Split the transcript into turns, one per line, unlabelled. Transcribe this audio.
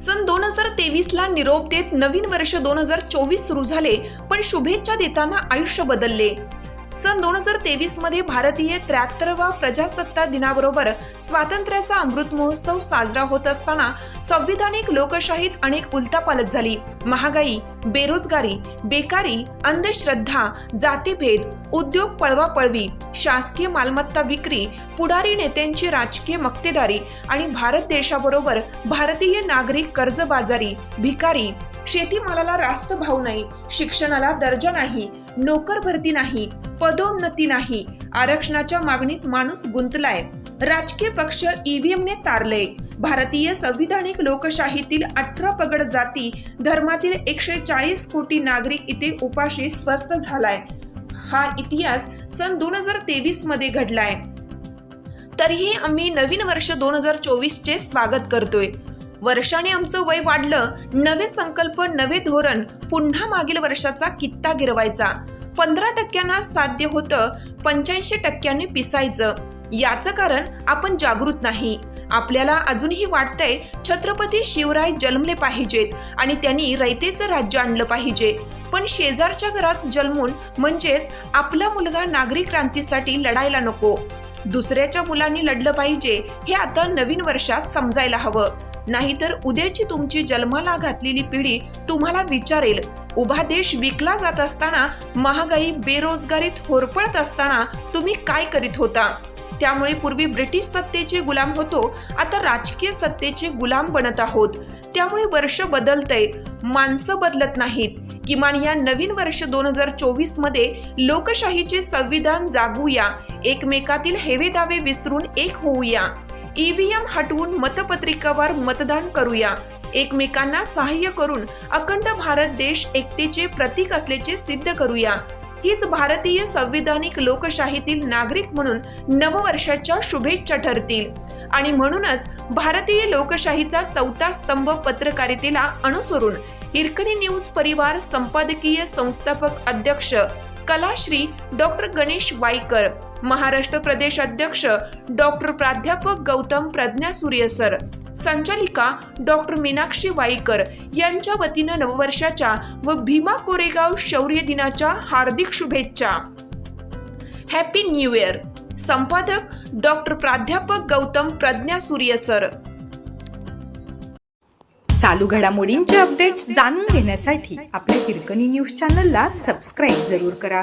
सन दोन हजार तेवीस ला निरोप देत नवीन वर्ष दोन हजार चोवीस सुरू झाले पण शुभेच्छा देताना आयुष्य बदलले. सन दोन हजार तेवीसमध्ये भारतीय त्र्याहत्तरवा प्रजासत्ताक दिनाबरोबर स्वातंत्र्याचा अमृत महोत्सव साजरा होत असताना संविधानिक लोकशाहीत अनेक उलथापालत झाली. महागाई बेरोजगारी बेकारी अंधश्रद्धा जातीभेद उद्योग पळवापळवी शासकीय मालमत्ता विक्री पुढारी नेत्यांची राजकीय मक्तेदारी आणि भारत देशाबरोबर भारतीय नागरिक कर्जबाजारी भिकारी शेतीमालाला रास्त भाव नाही शिक्षणाला दर्जा नाही नोकर भरती नाही पदोन्नती नाही. आरक्षणाच्या मागणीत माणूस गुंतलाय. राजकीय पक्ष ईव्हीएमने तारले भारतीय संविधानिक लोकशाहीतील अठरा पगड जाती धर्मातील एकशे चाळीस कोटी नागरिक इथे उपाशी स्वस्थ झालाय. हा इतिहास सन दोन हजार तेवीसमध्ये घडलाय. तरीही आम्ही नवीन वर्ष दोन हजार चोवीस चे स्वागत करतोय. वर्षाने आमचं वय वाढलं नवे संकल्प नवे धोरण पुन्हा मागील वर्षाचा कित्ता गिरवायचा. पंधरा टक्क्यांना साध्य होतं पंच्याऐंशी टक्क्यांनी पिसायचं. याचं कारण आपण जागृत नाही. आपल्याला अजूनही वाटतंय छत्रपती शिवराय जन्मले पाहिजेत आणि त्यांनी रयतेचं राज्य आणलं पाहिजे. पण शेजारच्या घरात जन्मून म्हणजेच आपला मुलगा नागरिक क्रांतीसाठी लढायला नको. दुसऱ्याच्या मुलांनी लढलं पाहिजे हे आता नवीन वर्षात समजायला हवं. नाहीतर उद्याची तुमची जन्माला घातलेली पिढी तुम्हाला विचारेल. उभा देश विकला जात असताना महागाई बेरोजगारीत होरपळत असताना तुम्ही काय करीत होता? त्यामुळे पूर्वी ब्रिटिश सत्तेचे गुलाम होतो आता राजकीय सत्तेचे गुलाम बनत आहोत. त्यामुळे वर्ष बदलतंय. माणसं बदलत नाहीत. किमान या नवीन वर्ष दोन हजार चोवीसमध्ये लोकशाहीचे संविधान जागूया. एकमेकातील हेवे दावे विसरून एक होऊया. ईव्हीएम हटवून मतपत्रिकावर मतदान करूया. एकमेकांना सहाय्य करून अखंड भारत देश एकतेचे प्रतीक असल्याचे सिद्ध करूया. हीच भारतीय संविधानिक लोकशाहीतील नागरिक म्हणून नववर्षाच्या शुभेच्छा ठरतील. आणि म्हणूनच भारतीय लोकशाहीचा चौथा स्तंभ पत्रकारितेला अनुसरून हिरकणी न्यूज परिवार संपादकीय संस्थापक अध्यक्ष कलाश्री डॉक्टर गणेश वाईकर महाराष्ट्र प्रदेश अध्यक्ष डॉक्टर प्राध्यापक गौतम प्रज्ञा सूर्य सर संचालिका डॉक्टर मीनाक्षी वाईकर यांच्या वतीनं नववर्षाच्या व भीमा कोरेगाव शौर्य दिनाच्या हार्दिक शुभेच्छा. Happy new year. संपादक डॉक्टर प्राध्यापक गौतम प्रज्ञा सूर्य सर.
चालू घडामोडींचे अपडेट्स जाणून घेण्यासाठी आपल्या हिरकणी न्यूज चॅनलला सबस्क्राईब जरूर करा.